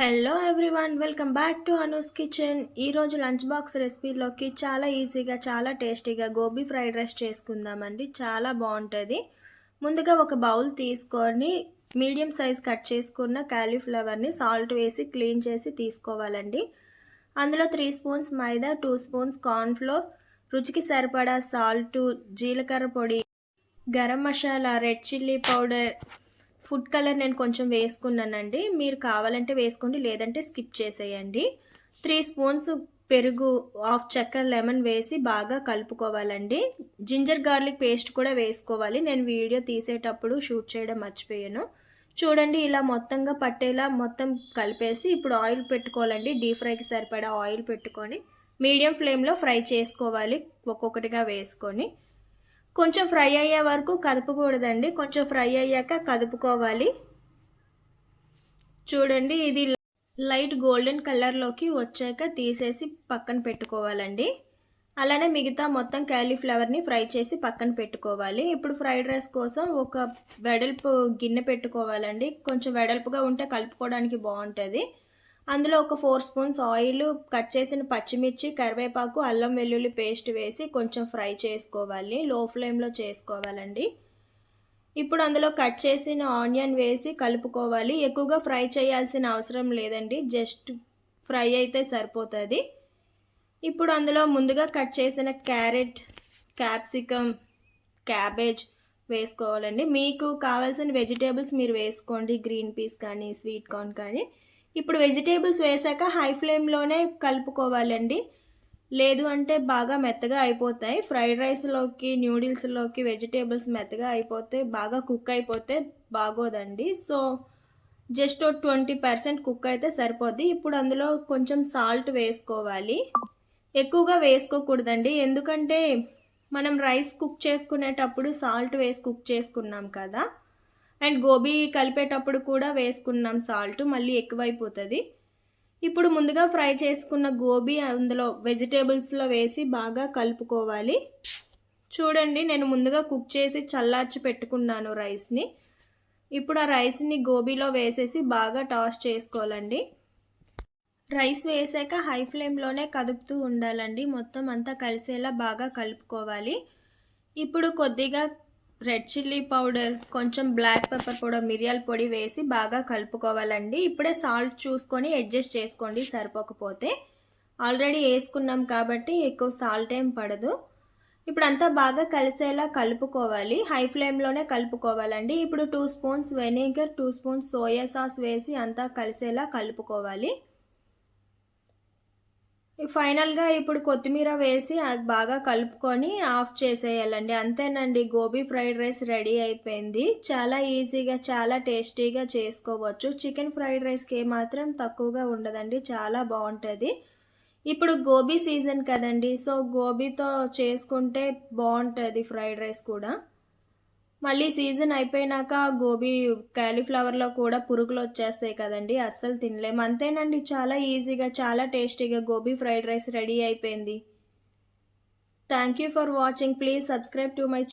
Hello everyone welcome back to Anu's kitchen ఈరోజు lunch box రెసిపీలోకి చాలా ఈజీగా చాలా టేస్టీగా గోబీ ఫ్రైడ్ రైస్ చేసుకుందామండి. చాలా బాగుంటుంది. ముందుగా ఒక బౌల్ తీసుకొని మీడియం సైజ్ కట్ చేసుకున్న క్యాలీఫ్లవర్ని సాల్ట్ వేసి క్లీన్ చేసి తీసుకోవాలండి. అందులో త్రీ స్పూన్స్ మైదా టూ స్పూన్స్ కార్న్ఫ్లోర్ రుచికి సరిపడా సాల్ట్ జీలకర్ర పొడి garam masala red chilli powder food colour నేను కొంచెం వేసుకున్నానండి. మీరు కావాలంటే వేసుకోండి లేదంటే స్కిప్ చేసేయండి. త్రీ స్పూన్స్ పెరుగు హాఫ్ చక్కెర లెమన్ వేసి బాగా కలుపుకోవాలండి. జింజర్ గార్లిక్ పేస్ట్ కూడా వేసుకోవాలి. నేను వీడియో తీసేటప్పుడు షూట్ చేయడం మర్చిపోయాను. చూడండి ఇలా మొత్తంగా పట్టేలా మొత్తం కలిపేసి ఇప్పుడు ఆయిల్ పెట్టుకోవాలండి. డీప్ ఫ్రైకి సరిపడా ఆయిల్ పెట్టుకొని మీడియం ఫ్లేమ్లో ఫ్రై చేసుకోవాలి ఒక్కొక్కటిగా వేసుకొని. కొంచెం ఫ్రై అయ్యే వరకు కదపకూడదండి. కొంచెం ఫ్రై అయ్యాక కదుపుకోవాలి. చూడండి ఇది లైట్ గోల్డెన్ కలర్లోకి వచ్చాక తీసేసి పక్కన పెట్టుకోవాలండి. అలానే మిగతా మొత్తం క్యాలీఫ్లవర్ని ఫ్రై చేసి పక్కన పెట్టుకోవాలి. ఇప్పుడు ఫ్రైడ్ రైస్ కోసం ఒక వెడల్పు గిన్నె పెట్టుకోవాలండి. కొంచెం వెడల్పుగా ఉంటే కలుపుకోవడానికి బాగుంటుంది. అందులో ఒక ఫోర్ స్పూన్స్ ఆయిల్ కట్ చేసిన పచ్చిమిర్చి కరివేపాకు అల్లం వెల్లుల్లి పేస్ట్ వేసి కొంచెం ఫ్రై చేసుకోవాలి. లో ఫ్లేమ్లో చేసుకోవాలండి. ఇప్పుడు అందులో కట్ చేసిన ఆనియన్ వేసి కలుపుకోవాలి. ఎక్కువగా ఫ్రై చేయాల్సిన అవసరం లేదండి. జస్ట్ ఫ్రై అయితే సరిపోతుంది. ఇప్పుడు అందులో ముందుగా కట్ చేసిన క్యారెట్ క్యాప్సికమ్ క్యాబేజ్ వేసుకోవాలండి. మీకు కావాల్సిన వెజిటేబుల్స్ మీరు వేసుకోండి. గ్రీన్ పీస్ కానీ స్వీట్ కార్న్ కానీ. ఇప్పుడు వెజిటేబుల్స్ వేసాక హై ఫ్లేమ్లోనే కలుపుకోవాలండి. లేదు అంటే బాగా మెత్తగా అయిపోతాయి. ఫ్రైడ్ రైస్లోకి న్యూడిల్స్లోకి వెజిటేబుల్స్ మెత్తగా అయిపోతే బాగా కుక్ అయిపోతే బాగోదండి. So just twenty percent cook అయితే సరిపోద్ది. ఇప్పుడు అందులో కొంచెం సాల్ట్ వేసుకోవాలి. ఎక్కువగా వేసుకోకూడదండి. ఎందుకంటే మనం రైస్ కుక్ చేసుకునేటప్పుడు సాల్ట్ వేసి కుక్ చేసుకున్నాం కదా. అండ్ గోబీ కలిపేటప్పుడు కూడా వేసుకున్నాం సాల్ట్ మళ్ళీ ఎక్కువైపోతుంది. ఇప్పుడు ముందుగా ఫ్రై చేసుకున్న గోబీ అందులో వెజిటేబుల్స్లో వేసి బాగా కలుపుకోవాలి. చూడండి నేను ముందుగా కుక్ చేసి చల్లార్చి పెట్టుకున్నాను రైస్ని. ఇప్పుడు ఆ రైస్ని గోబీలో వేసేసి బాగా టాస్ చేసుకోవాలండి. రైస్ వేసాక హై ఫ్లేమ్లోనే కదుపుతూ ఉండాలండి. మొత్తం అంతా కలిసేలా బాగా కలుపుకోవాలి. ఇప్పుడు కొద్దిగా రెడ్ చిల్లీ పౌడర్ కొంచెం బ్లాక్ పెప్పర్ పౌడర్ మిరియాల పొడి వేసి బాగా కలుపుకోవాలండి. ఇప్పుడే సాల్ట్ చూసుకొని అడ్జస్ట్ చేసుకోండి సరిపోకపోతే. ఆల్రెడీ వేసుకున్నాం కాబట్టి ఎక్కువ సాల్ట్ ఏం పడదు. ఇప్పుడు అంతా బాగా కలిసేలా కలుపుకోవాలి. హై ఫ్లేమ్లోనే కలుపుకోవాలండి. ఇప్పుడు two spoons vinegar two spoons soya sauce వేసి అంతా కలిసేలా కలుపుకోవాలి. ఫైనల్గా ఇప్పుడు కొత్తిమీర వేసి అది బాగా కలుపుకొని ఆఫ్ చేసేయాలండి. అంతేనండి గోబీ ఫ్రైడ్ రైస్ రెడీ అయిపోయింది. చాలా ఈజీగా చాలా టేస్టీగా చేసుకోవచ్చు. చికెన్ ఫ్రైడ్ రైస్కి ఏమాత్రం తక్కువగా ఉండదండి చాలా బాగుంటుంది. ఇప్పుడు గోబీ సీజన్ కదండి సో గోబీతో చేసుకుంటే బాగుంటుంది ఫ్రైడ్ రైస్ కూడా. మళ్ళీ సీజన్ అయిపోయినాక గోబీ క్యాలీఫ్లవర్లో కూడా పురుగులు వచ్చేస్తాయి కదండి అస్సలు తినలేము అంతేనండి చాలా ఈజీగా చాలా టేస్టీగా గోబీ ఫ్రైడ్ రైస్ రెడీ అయిపోయింది. Thank you for watching. Please subscribe to my